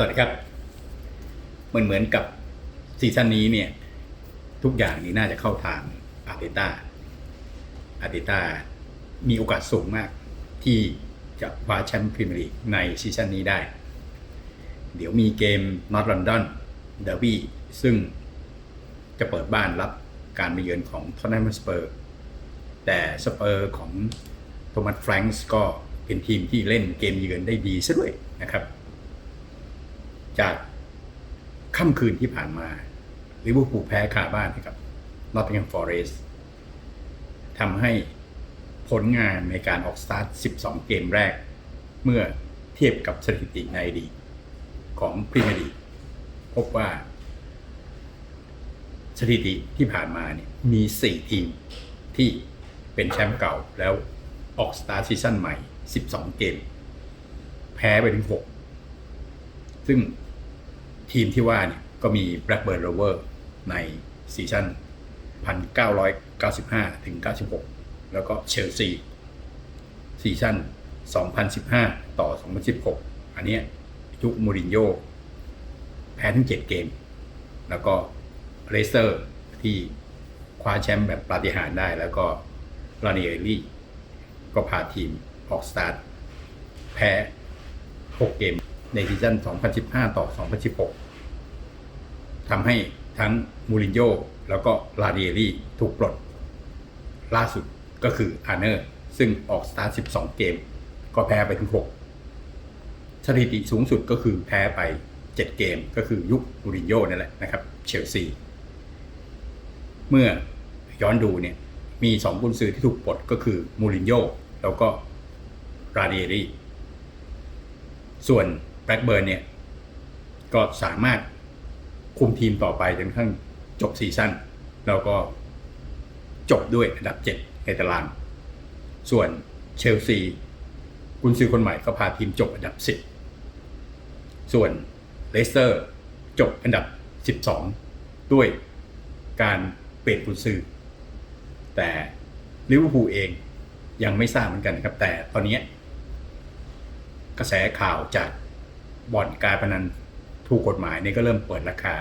สวัสดีครับ เหมือนเหมือนกับซีซั่นนี้เนี่ย ทุกอย่างนี่น่าจะเข้าทางอาร์เตต้าอาร์เตต้ามีโอกาสสูงมาก ที่จะคว้าแชมป์พรีเมียร์ลีกในซีซั่นนี้ได้ เดี๋ยวมีเกมนอตลอนดอนเดอร์บี้ซึ่งจะเปิดบ้านรับการมาเยือนของทอนแนมสเปอร์ แต่สเปอร์ของโทมัสแฟรงส์ก็เป็นทีมที่เล่นเกมเยือนได้ดีซะด้วยนะครับ จากค่ำคืนที่ผ่านมาลิเวอร์พูลแพ้คาบ้านให้กับนอตติงแฮมฟอเรสต์ทำให้ผลงานในการออกสตาร์ท 12 เกมแรก เมื่อเทียบกับสถิติในอดีตของพรีเมียร์ลีกพบว่า สถิติที่ผ่านมาเนี่ยมี 4 ทีมที่เป็นแชมป์เก่าแล้วออกสตาร์ทซีซั่นใหม่ 12 เกม แพ้ไปถึง 6 ซึ่ง ทีมที่ว่าเนี่ยก็มี Blackburn Rover ในซีซั่น1995 ถึง 96 แล้วก็เชลซีซีซั่น2015 ต่อ 2016 อันนี้ยุคมูรินโญ่แพ้ทั้ง 7 เกม แล้วก็เรสเตอร์ที่คว้าแชมป์แบบปาฏิหาริย์ได้แล้วก็ลาเนียรี่ก็พาทีมออกสตาร์ทแพ้ 6 เกม ในซีซั่น 2015 ต่อ 2016 ทำให้ทั้งมูรินโญ่แล้วก็ลาเดียรี่ถูกปลด ล่าสุดก็คืออาร์เนอร์ซึ่งออกสตาร์ท 12 เกม ก็แพ้ไปถึง 6 สถิติสูงสุดก็คือแพ้ไป 7 เกม ก็คือยุคมูรินโญ่นั่นแหละนะครับ เชลซี เมื่อย้อนดูเนี่ย มีสองกุนซือที่ถูกปลดก็คือมูรินโญ่แล้วก็ราเดียรี่ส่วน แบล็กเบิร์นเนี่ย ก็สามารถคุมทีมต่อไปจนกระทั่งจบซีซั่นแล้วก็จบด้วยอันดับ 7 ในตาราง ส่วนเชลซีกุนซือคนใหม่ก็พาทีมจบอันดับ 10 ส่วนเลสเตอร์จบอันดับ 12 ด้วยการเปลี่ยนกุนซือ แต่ลิเวอร์พูลเองยังไม่ทราบเหมือนกันนะครับ แต่ตอนนี้กระแสข่าวจาก บ่อนการพนันถูกกฎหมายนี่ก็เริ่มเปิดราคา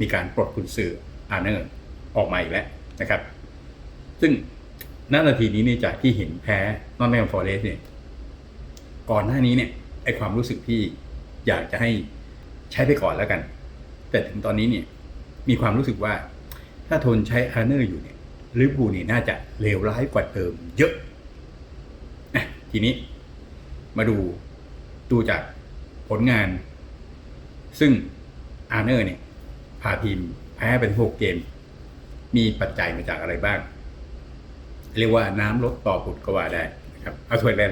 มีการปลดกุญสืออาร์เนอร์ออกมาอีกแล้วนะครับ ซึ่งณนาทีนี้เนี่ยจากที่เห็นแพ้นอตแมนฟอร์เรสเนี่ยก่อนหน้านี้เนี่ยไอความรู้สึกที่อยากจะให้ใช้ไปก่อนแล้วกัน แต่ถึงตอนนี้เนี่ยมีความรู้สึกว่าถ้าทนใช้อาร์เนอร์อยู่เนี่ยลิเวอร์พูนี่น่าจะเลวร้ายกว่าเดิมเยอะอะทีนี้มาดูดูจาก ผลงาน ซึ่งอาร์เนอร์เนี่ยพาทีมแพ้เป็นหกเกม มีปัจจัยมาจากอะไรบ้าง เรียกว่าน้ำลดต่อผุดก็ว่าได้นะครับเอาถ้วยแล้ว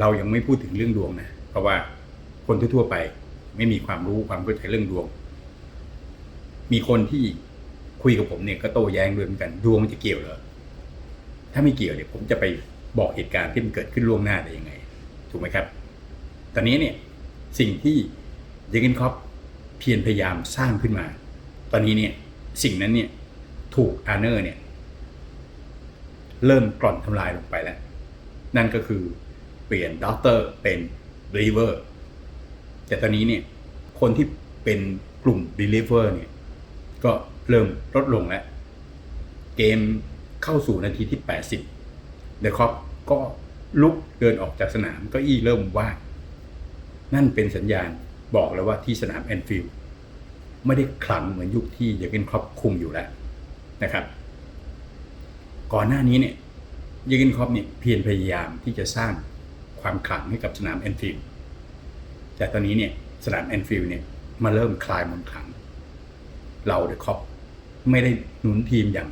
เรายังไม่พูดถึงเรื่องดวงนะ เพราะว่าคนทั่วๆไปไม่มีความรู้ความเข้าใจเรื่องดวง มีคนที่คุยกับผมเนี่ยก็โต้แย้งด้วยเหมือนกันดวงมันจะเกี่ยวเหรอถ้าไม่เกี่ยวเนี่ยผมจะไปบอกเหตุการณ์ที่มันเกิดขึ้นล่วงหน้าได้ยังไง ถูกไหมครับ ตอนนี้เนี่ย สิ่งที่เยเกนคอปเพียรพยายามสร้างขึ้นมา ตอนนี้เนี่ยสิ่งนั้นเนี่ยถูกอาร์เนอร์เนี่ยเริ่มกร่อนทำลายลงไปแล้ว นั่นก็คือเปลี่ยนด็อกเตอร์เป็นรีเวอร์แต่ตอนนี้เนี่ยคนที่เป็นกลุ่ม Believer เนี่ยก็เริ่มลดลงแล้ว เกมเข้าสู่นาทีที่ 80เดคอปก็ลุกเดินออกจากสนามก็อี้เริ่มว่าง นั่นเป็นสัญญาณบอกแล้วว่าที่สนามแอนฟิลด์ไม่ได้ขลังเหมือนยุคที่เยอร์เกนครอปคุมอยู่แล้วนะครับ ก่อนหน้านี้เนี่ยเยอร์เกนครอปเนี่ยเพียรพยายามที่จะสร้างความขลังให้กับสนามแอนฟิลด์แต่ตอนนี้เนี่ยสนามแอนฟิลด์เนี่ยมาเริ่มคลายมนขลัง เราเดอะคอปไม่ได้หนุนทีมอย่าง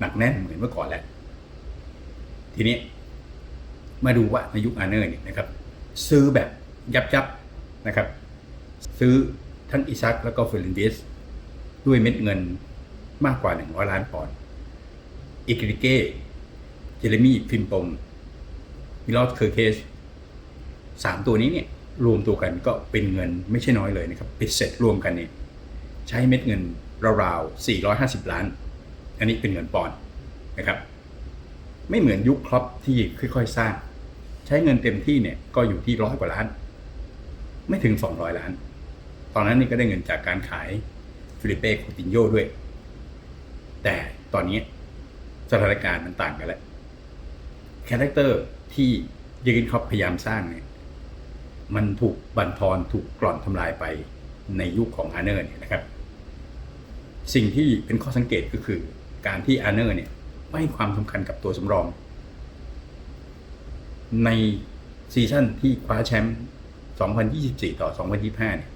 หนักแน่นเหมือนเมื่อก่อนแล้ว ทีนี้มาดูว่าในยุคอาร์เนอร์เนี่ยนะครับ ซื้อแบบ ยับยับนะครับ ซื้อทั้งอิซักแล้วก็เฟรนดิสด้วยเม็ดเงินมากกว่า 100 ล้านปอนด์อิกริเก้ เจเรมี่ฟิมปงมิลอสเคอร์เคสสามตัวนี้เนี่ยรวมตัวกันก็เป็นเงินไม่ใช่น้อยเลยนะครับปิดเสร็จรวมกันเนี่ยใช้เม็ดเงินราวๆ 450 ล้าน อันนี้เป็นเงินปอนด์นะครับ ไม่เหมือนยุคครอปที่ค่อยๆ สร้าง ใช้เงินเต็มที่เนี่ยก็อยู่ที่ร้อยกว่าล้าน ไม่ถึง 200 ล้าน ตอนนั้นนี่ก็ได้เงินจากการขายฟิลิเป้คูตินโยด้วย แต่ตอนนี้สถานการณ์มันต่างกันแล้วคาแรคเตอร์ที่เยอร์เกนคอปพยายามสร้างเนี่ยมันถูกบั่นทอนถูกกร่อนทำลายไปในยุคของอาร์เนอร์เนี่ยนะครับ สิ่งที่เป็นข้อสังเกตก็คือ การที่อาร์เนอร์เนี่ยไม่ให้ความสำคัญกับตัวสำรอง ในซีซั่นที่คว้าแชมป์ 2024 ต่อ 2025 เนี่ย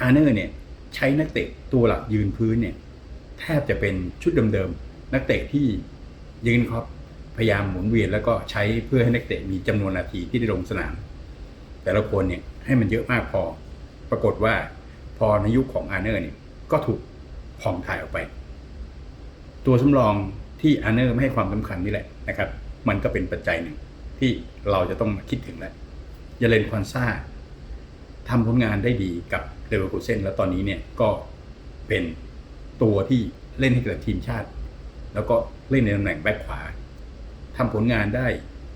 อาร์เนอร์เนี่ยใช้นักเตะตัวหลักยืนพื้นเนี่ยแทบจะเป็นชุดเดิมๆนักเตะที่ยืนครอปพยายามหมุนเวียนแล้วก็ใช้เพื่อให้นักเตะมีจำนวนนาทีที่ได้ลงสนาม แต่ละคนเนี่ยให้มันเยอะมากพอ ปรากฏว่าพอในยุคของอาร์เนอร์เนี่ยก็ถูกผ่องถ่ายออกไป ตัวสำรองที่อาร์เนอร์ไม่ให้ความสำคัญนี่แหละนะครับ มันก็เป็นปัจจัยหนึ่งที่เราจะต้องมาคิดถึงแล้ว ยาเลนควานซ่าทำผลงานได้ดีกับเลเวอร์คูเซนแล้วตอนนี้เนี่ยก็เป็นตัวที่เล่นให้กับทีมชาติ แล้วก็เล่นในตำแหน่งแบ็คขวาทำผลงานได้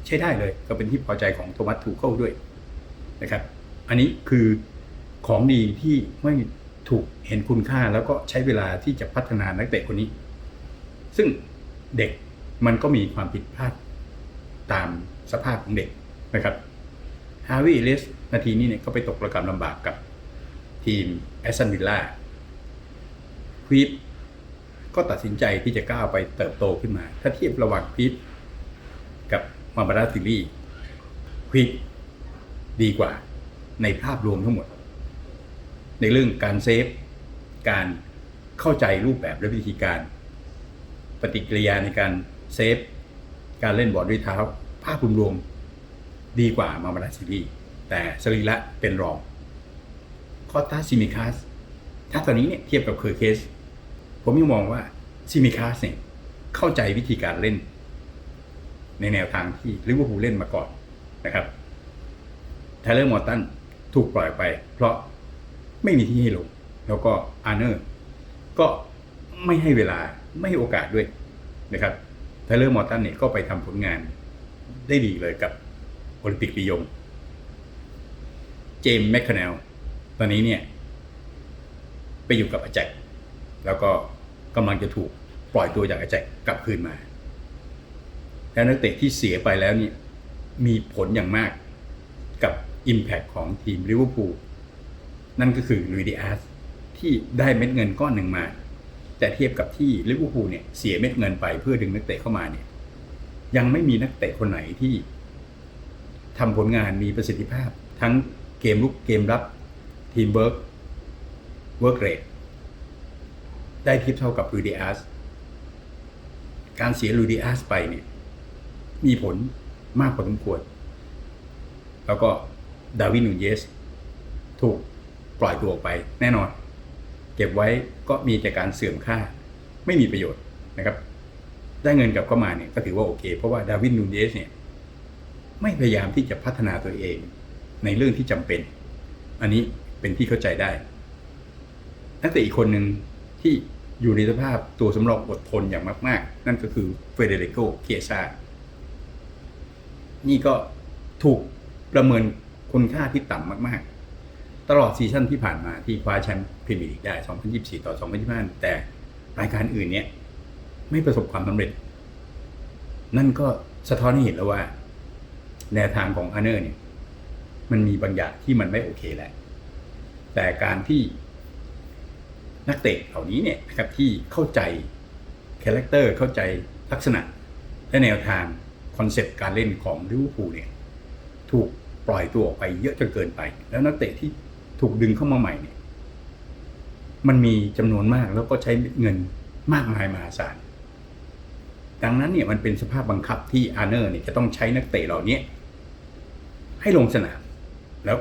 ใช้ได้เลย ก็เป็นที่พอใจของโทมัสทูเคิลด้วยนะครับ อันนี้คือของดีที่ไม่ถูกเห็นคุณค่าแล้วก็ใช้เวลาที่จะพัฒนานักเตะคนนี้ ซึ่งเด็กมันก็มีความผิดพลาดตามสภาพของเด็กนะครับ ฮาวิเอเลสนาทีนี้เนี่ยก็ไปตกระกำลำบากกับทีมแอสตันวิลล่าควีปก็ตัดสินใจที่จะก้าวไปเติบโตขึ้นมา ถ้าเทียบระหว่างควีปกับมาบาราซิลีควีปดีกว่าในภาพรวมทั้งหมด ในเรื่องการเซฟ การเข้าใจรูปแบบและวิธีการ ปฏิกิริยาในการเซฟ การเล่นบอลด้วยเท้า ภาพรวมๆ ดีกว่ามามาราซิลีแต่สรีระเป็นรองคอตาซิมิคัสถ้าตอนนี้เนี่ยเทียบกับเคอร์เคส ผมยังมองว่าซิมิคัสเนี่ยเข้าใจวิธีการเล่น ในแนวทางที่ลิเวอร์พูลเล่นมาก่อนนะครับไทเลอร์มอร์ตันถูกปล่อยไป เพราะไม่มีที่ให้ลง แล้วก็อาร์เนอร์ก็ไม่ให้เวลาไม่ให้โอกาสด้วยนะครับไทเลอร์มอร์ตันเนี่ยก็ไปทำผลงานได้ดีเลยกับ ลิมปิกลียง เจมส์แมคคาเนลตอนนี้เนี่ย ไปอยู่กับอาแจกแล้วก็กำลังจะถูกปล่อยตัวจากอาแจกกลับคืนมา แล้วนักเตะที่เสียไปแล้วเนี่ยมีผลอย่างมากกับ Impact ของทีมลิเวอร์พูลนั่นก็คือลุยดิอาสที่ได้เม็ดเงินก้อนหนึ่งมา แต่เทียบกับที่ลิเวอร์พูลเนี่ยเสียเม็ดเงินไปเพื่อดึงนักเตะเข้ามาเนี่ยยังไม่มีนักเตะคนไหนที่ ทำผลงานมีประสิทธิภาพ ทั้งเกมลุกเกมรับทีมเวิร์กเวิร์กเรทได้เทียบเท่ากับลูดิอาสการเสียลูดิอาสไปเนี่ยมีผลมากพอสมควร แล้วก็ดาวินนูเยส ถูกปล่อยตัวออกไปแน่นอน เก็บไว้ก็มีแต่การเสื่อมค่าไม่มีประโยชน์นะครับ ได้เงินกลับเข้ามาเนี่ยก็ถือว่าโอเค เพราะว่าดาวินนูเยสเนี่ย ไม่พยายามที่จะพัฒนาตัวเอง ในเรื่องที่จำเป็น อันนี้เป็นที่เข้าใจได้นักเตะอีกคนหนึ่งที่อยู่ในสภาพตัวสำรองอดทนอย่างมาก ๆ นั่นก็คือเฟเดริโกเคียซานี่ก็ถูกประเมินคุณค่าที่ต่ำมาก ๆ ตลอดซีซั่นที่ผ่านมาที่คว้าแชมป์พรีเมียร์ลีกได้ 2024 ต่อ 2025 แต่รายการอื่นเนี่ยไม่ประสบความสำเร็จ นั่นก็สะท้อนให้เห็นแล้วว่า แนวทางของอาร์เนอร์เนี่ยมันมีบางอย่างที่มันไม่โอเคแหละแต่การที่นักเตะเหล่านี้เนี่ยนะครับที่เข้าใจคาแรคเตอร์เข้าใจลักษณะ และแนวทางคอนเซปต์การเล่นของลิเวอร์พูลเนี่ยถูกปล่อยตัวออกไปเยอะจนเกินไป แล้วนักเตะที่ถูกดึงเข้ามาใหม่เนี่ยมันมีจำนวนมากแล้วก็ใช้เงินมากมายมหาศาลดังนั้นเนี่ยมันเป็นสภาพบังคับที่อาร์เนอร์เนี่ยจะต้องใช้นักเตะเหล่านี้ ให้ลงสนาม แล้ว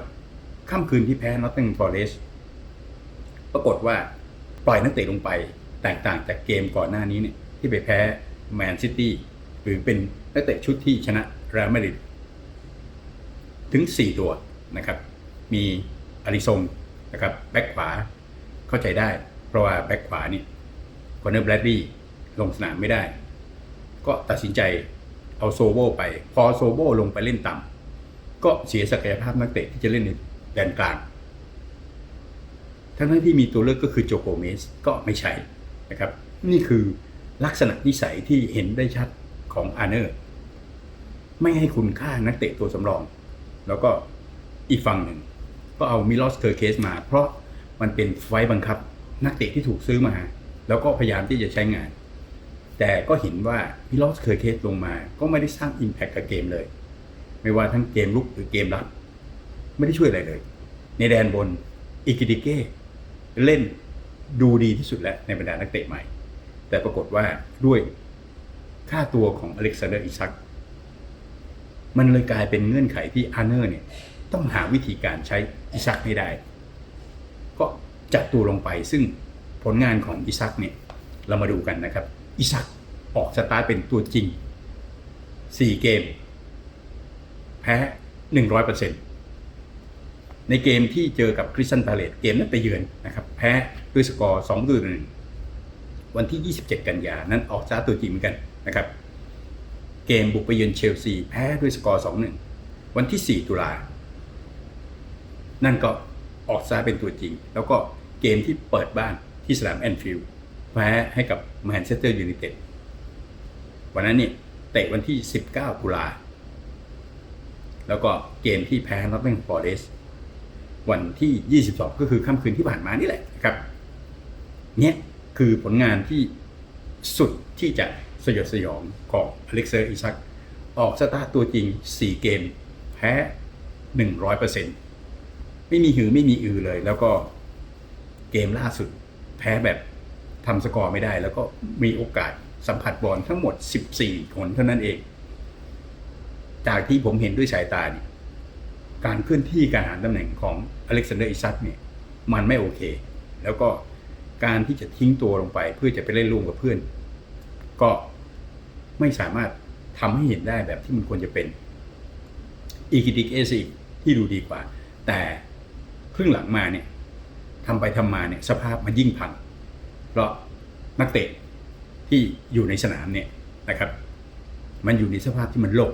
ค่ำคืนที่แพ้นอตติงฟอเรสปรากฏว่าปล่อยนักเตะลงไปแตกต่างจากเกมก่อนหน้านี้เนี่ยที่ไปแพ้แมนซิตี้หรือเป็นนักเตะชุดที่ชนะเรอัลมาดริดถึง 4 ตัวนะครับ มีอาริซงนะครับแบ็คขวาเข้าใจได้ เพราะว่าแบ็คขวานี่คอนเนอร์แบรดดี้ลงสนามไม่ได้ ก็ตัดสินใจเอาโซโบไป พอโซโบลงไปเล่นต่ำ ก็เสียศักยภาพนักเตะที่จะเล่นในแดนกลาง ทั้งที่มีตัวเลือกก็คือโจโกเมสก็ไม่ใช่นะครับ นี่คือลักษณะนิสัยที่เห็นได้ชัดของอาร์เนอร์ไม่ให้คุณค่านักเตะตัวสำรอง แล้วก็อีกฝั่งหนึ่ง ก็เอามิลอสเคอร์เคสมา เพราะมันเป็นไฟบังคับนักเตะที่ถูกซื้อมา แล้วก็พยายามที่จะใช้งาน แต่ก็เห็นว่ามิลอสเคอร์เคสลงมา ก็ไม่ได้สร้าง Impact กับเกมเลย ไม่ว่าทั้งเกมลุกหรือเกมรับไม่ได้ช่วยอะไรเลย ในแดนบนอิกิดิเก้เล่นดูดีที่สุดแล้วในบรรดานักเตะใหม่ แต่ปรากฏว่าด้วยค่าตัวของอเล็กซานเดอร์อิซัก มันเลยกลายเป็นเงื่อนไขที่อาร์เนอร์เนี่ยต้องหาวิธีการใช้อิซักให้ได้ ก็จัดตัวลงไปซึ่งผลงานของอิซักเนี่ยเรามาดูกันนะครับ อิซักออกสตาร์ทเป็นตัวจริง 4 เกม แพ้ 100%ในเกมที่เจอกับคริสตันพาเลตเกมนั้นไปเยือนนะครับแพ้ด้วยสกอร์2ต่อ1วันที่ 27 กันยานั้นออกสตาตัวจริงเหมือนกันนะครับเกมบุกไปเยือนเชลซีแพ้ด้วยสกอร์ 2-1 วันที่ 4 ตุลา นั่นก็ออกสตาเป็นตัวจริง แล้วก็เกมที่เปิดบ้านที่สนามแอนฟิลด์แพ้ให้กับแมนเชสเตอร์ยูไนเต็ดวันนั้นเนี่ยเตะวันที่ 19 ตุลา แล้วก็เกมที่แพ้นอตติงฟอร์เรสวันที่ 22 ก็คือค่ำคืนที่ผ่านมานี่แหละนะครับเนี่ยคือผลงานที่สุดที่จะสยดสยองของอเล็กเซอร์อิซัก ออกสตาร์ตัวจริง 4 เกม แพ้ 100%ไม่มีหือไม่มีอือเลย แล้วก็เกมล่าสุด แพ้แบบทำสกอร์ไม่ได้ แล้วก็มีโอกาสสัมผัสบอลทั้งหมด 14 คนเท่านั้นเอง จากที่ผมเห็นด้วยสายตาเนี่ยการเคลื่อนที่การหาตำแหน่งของอเล็กซานเดอร์อิซักเนี่ยมันไม่โอเค แล้วก็การที่จะทิ้งตัวลงไปเพื่อจะไปเล่นร่วมกับเพื่อน ก็ไม่สามารถทำให้เห็นได้แบบที่มันควรจะเป็น อีกิติกเอซีที่ดูดีกว่า แต่ครึ่งหลังมาเนี่ยทำไปทำมาเนี่ยสภาพมันยิ่งพัง เพราะนักเตะที่อยู่ในสนามเนี่ยนะครับ มันอยู่ในสภาพที่มันโลก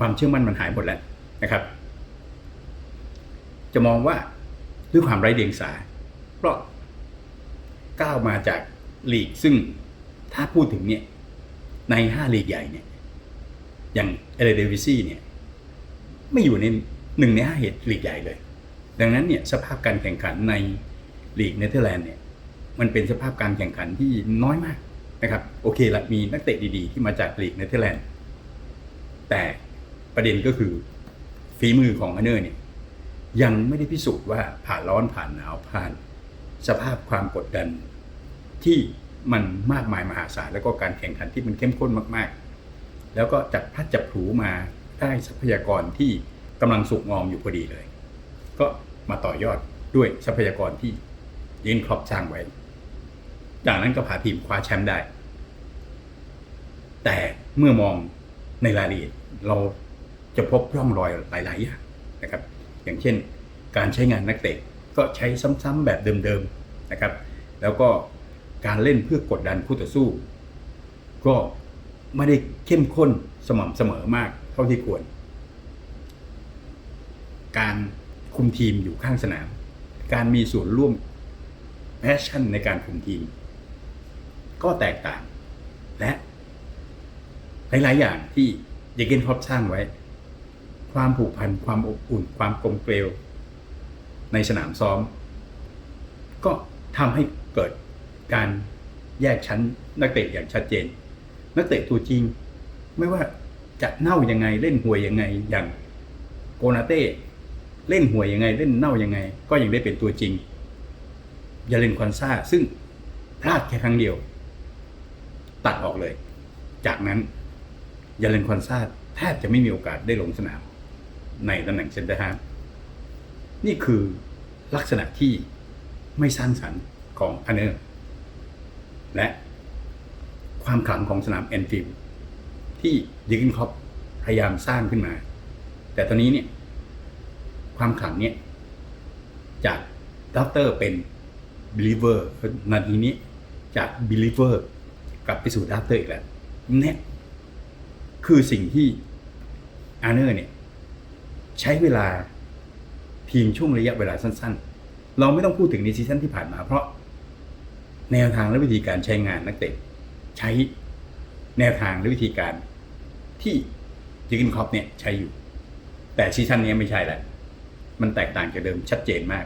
ความเชื่อมั่นมันหายหมดแล้วนะครับ จะมองว่าด้วยความไร้เดียงสา เพราะก้าวมาจากลีกซึ่งถ้าพูดถึงเนี่ยในห้าลีกใหญ่เนี่ยอย่างเอเลเดวิซี่เนี่ยไม่อยู่ในหนึ่งในห้าเหตุลีกใหญ่เลย ดังนั้นเนี่ยสภาพการแข่งขันในลีกเนเธอร์แลนด์เนี่ยมันเป็นสภาพการแข่งขันที่น้อยมากนะครับ โอเคละมีนักเตะดีๆ ที่มาจากลีกเนเธอร์แลนด์แต่ ประเด็นก็คือฝีมือของอันเนอร์เนี่ยยังไม่ได้พิสูจน์ว่าผ่านร้อนผ่านหนาวผ่าน สภาพความกดดัน ที่มันมากมายมหาศาลแล้วก็การแข่งขันที่มันเข้มข้นมากๆ แล้วก็จับพัดจับผูมาได้ทรัพยากรที่กำลังสุกงอมอยู่พอดีเลย ก็มาต่อยอดด้วยทรัพยากรที่ยินครอบสร้างไว้ จากนั้นก็พาทีมคว้าแชมป์ได้ แต่เมื่อมองในรายละเอียดเรา จะพบร่องรอยหลายๆอย่างนะครับ อย่างเช่น การใช้งานนักเตะก็ใช้ซ้ำๆแบบเดิมๆนะครับ แล้วก็การเล่นเพื่อกดดันคู่ต่อสู้ ก็ไม่ได้เข้มข้นสม่ำเสมอมากเท่าที่ควร การคุมทีมอยู่ข้างสนาม การมีส่วนร่วมแพชชั่นในการคุมทีม ก็แตกต่างและหลาย ๆ อย่างที่เยเกนครอปสร้างไว้ ความผูกพันความอบอุ่น ความกลมเกลียวในสนามซ้อม ก็ทำให้เกิดการแยกชั้นนักเตะอย่างชัดเจน นักเตะตัวจริง ไม่ว่าจะเน่ายังไงเล่นห่วยยังไงอย่างโกนาเต้เล่นห่วยยังไงเล่นเน่ายังไง ก็ยังได้เป็นตัวจริงยาเลนควันซ่าซึ่งพลาดแค่ครั้งเดียว ตัดออกเลย จากนั้นยาเลนคอนซาแทบจะไม่มีโอกาสได้ลงสนาม ในตำแหน่งเซนเตอร์ฮาร์ฟนี่คือลักษณะที่ไม่สร้างสรรค์ของอันเนอร์และความขลังของสนามแอนฟิลด์ที่ยิงครอปพยายามสร้างขึ้นมา แต่ตอนนี้เนี่ย ความขลังเนี่ย จากดัฟเตอร์เป็นบิลิเวอร์นาทีนี้จากบิลิเวอร์กลับไปสู่ดัฟเตอร์อีกแล้วเนี่ยคือสิ่งที่อาร์เนอร์เนี่ย ใช้เวลาทีมช่วงระยะเวลาสั้น ๆ เราไม่ต้องพูดถึงในซีซั่นที่ผ่านมา เพราะ แนวทางและวิธีการใช้งานนักเตะใช้แนวทางและวิธีการที่จิกินคอปเนี่ยใช้อยู่ แต่ซีซั่นนี้ไม่ใช่แล้วมันแตกต่างจากเดิมชัดเจนมาก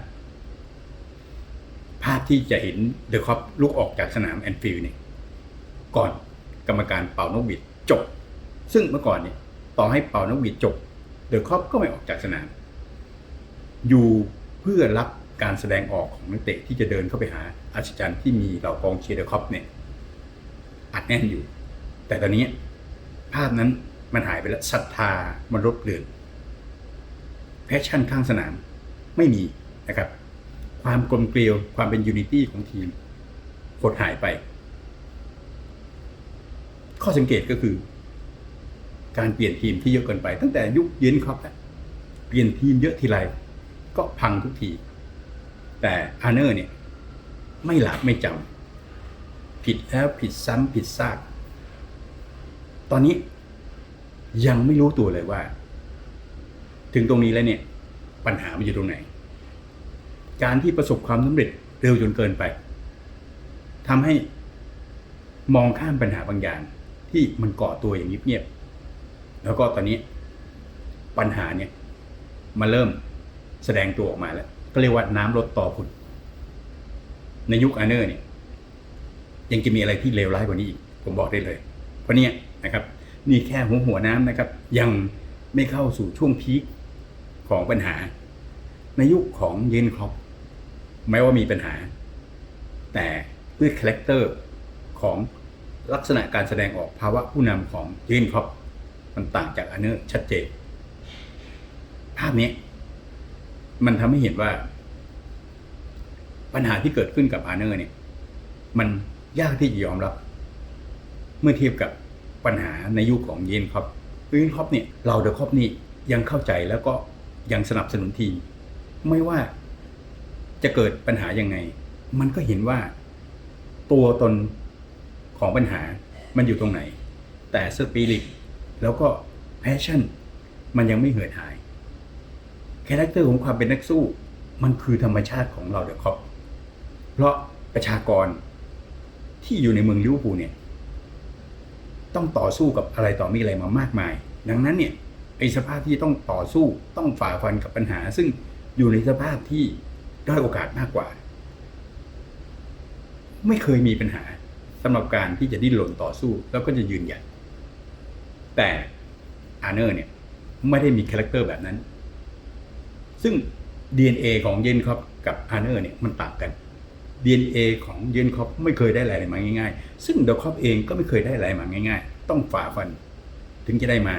ภาพที่จะเห็นเดอะคอปลุกออกจากสนามแอนฟิลด์เนี่ยก่อนกรรมการเป่านกหวีดจบ ซึ่งเมื่อก่อนเนี่ยต่อให้เป่านกหวีดจบ ดอะคอปก็ไม่ออกจากสนาม อยู่เพื่อรับการแสดงออกของนักเตะที่จะเดินเข้าไปหาอาชจันที่มีเหล่ากองเชียร์เดอะคอปเนี่ยอัดแน่นอยู่ แต่ตอนนี้ภาพนั้นมันหายไปแล้วศรัทธามันลดเลือนแพชชั่นข้างสนามไม่มีนะครับ ความกลมเกลียวความเป็นยูนิตี้ของทีมหดหายไป ข้อสังเกตก็คือ การเปลี่ยนทีมที่เยอะเกินไป ตั้งแต่ยุคเย็นครับเปลี่ยนทีมเยอะทีไรก็พังทุกที แต่อาร์เนอร์เนี่ยไม่หลับไม่จำผิดแล้วผิดซ้ำผิดซาก ตอนนี้ยังไม่รู้ตัวเลยว่า ถึงตรงนี้แล้วเนี่ย ปัญหามันอยู่ตรงไหน การที่ประสบความสำเร็จเร็วจนเกินไปทำให้มองข้ามปัญหาบางอย่างที่มันเกาะตัวอย่างเงียบ แล้วก็ตอนนี้ปัญหาเนี่ยมาเริ่มแสดงตัวออกมาแล้ว ก็เรียกว่าน้ำลดต่อผุนในยุคอาเนอร์เนี่ย ยังจะมีอะไรที่เลวร้ายกว่านี้อีก ผมบอกได้เลย เพราะเนี้นะครับ นี่แค่หัวหัวน้ำนะครับ ยังไม่เข้าสู่ช่วงพีคของปัญหา ในยุคของเยนครอปแม้ว่ามีปัญหา แต่ด้วยคาแรคเตอร์ของลักษณะการแสดงออกภาวะผู้นำของเยนครอป มันต่างจากอาร์เนอร์ชัดเจนภาพนี้ มันทำให้เห็นว่า ปัญหาที่เกิดขึ้นกับอาเนอร์เนี่ย มันยากที่จะยอมรับ เมื่อเทียบกับปัญหาในยุคของเยนครอปเยนครอปเนี่ยเราเดอะครอปนี่ยังเข้าใจแล้วก็ยังสนับสนุนทีมไม่ว่าจะเกิดปัญหายังไง มันก็เห็นว่าตัวตนของปัญหามันอยู่ตรงไหน แต่สปิริต แล้วก็แพชชั่น มันยังไม่เหือดหายคาแรคเตอร์ของความเป็นนักสู้ มันคือธรรมชาติของเราเดอะคอปเพราะประชากรที่อยู่ในเมืองลิเวอร์พูลเนี่ย ต้องต่อสู้กับอะไรต่อมีอะไรมามากมาย ดังนั้นเนี่ยไอสภาพที่ต้องต่อสู้ต้องฝ่าฟันกับปัญหา ซึ่งอยู่ในสภาพที่ด้อยโอกาสมากกว่า ไม่เคยมีปัญหาสำหรับการที่จะดิ้นรนต่อสู้แล้วก็จะยืนหยัด แต่อาร์เนอร์เนี่ยไม่ได้มีคาแรคเตอร์แบบนั้น ซึ่ง DNA ของเยนครอปกับอาร์เนอร์เนี่ยมันต่างกัน DNA ของเยนครอปไม่เคยได้อะไรมาง่าย ๆ ซึ่งเดอครอปเองก็ไม่เคยได้อะไรมาง่าย ๆ ต้องฝ่าฟันถึงจะได้มา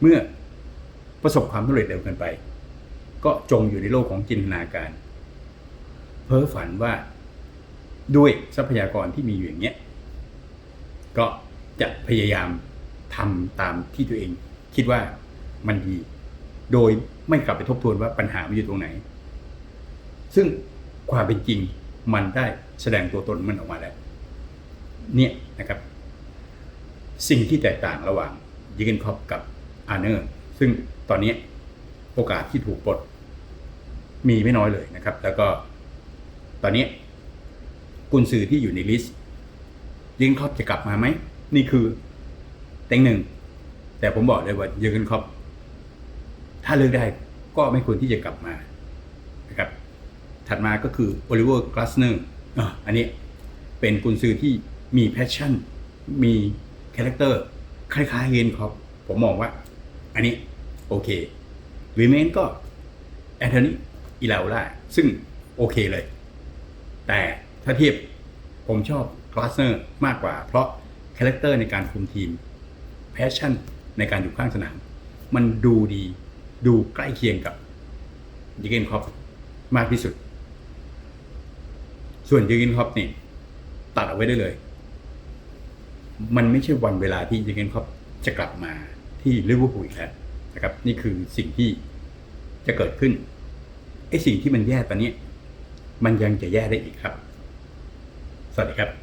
เมื่อประสบความสำเร็จเร็วเกินไป ก็จมอยู่ในโลกของจินตนาการ เพ้อฝันว่าด้วยทรัพยากรที่มีอยู่อย่างเงี้ยก็จะพยายาม ทำตามที่ตัวเอง คิดว่ามันดี โดยไม่กลับไปทบทวนว่าปัญหามันอยู่ตรงไหน ซึ่งความเป็นจริงมันได้แสดงตัวตนมันออกมาแล้วเนี่ยนะครับ สิ่งที่แตกต่างระหว่างยิเกนคอปกับอาร์เนอร์ซึ่งตอนนี้โอกาสที่ถูกปลดมีไม่น้อยเลยนะครับ แล้วก็ตอนนี้กุนซือที่อยู่ในลิสต์ยิงครอปจะกลับมาไหม นี่คือ ต็งหนึ่ง แต่ผมบอกเลยว่าเยิงครอปถ้าเลือกได้ก็ไม่ควรที่จะกลับมานะครับ ถัดมาก็คือโอลิเวอร์กลาสเนอร์อันนี้เป็นกุนซือที่มีแพชชั่น มีคาแรคเตอร์คล้ายๆเยนครอปผมมองว่า อันนี้โอเควีเมนก็แอนโทนีอิลาล่าซึ่งโอเคเลย แต่ถ้าเทียบผมชอบคลาสเนอร์มากกว่า เพราะคาแรคเตอร์ในการคุมทีม แพชชั่นในการอยู่ข้างสนาม มันดูดีดูใกล้เคียงกับยิเกนคอปมากที่สุด ส่วนยิเกนคอปนี่ตัดเอาไว้ได้เลย มันไม่ใช่วันเวลาที่ยิเกนคอปจะกลับมาที่ลิเวอร์พูลอีกแล้วนะครับ นี่คือสิ่งที่จะเกิดขึ้นไอ้สิ่งที่มันแย่ตอนนี้ มันยังจะแย่ได้อีกครับ สวัสดีครับ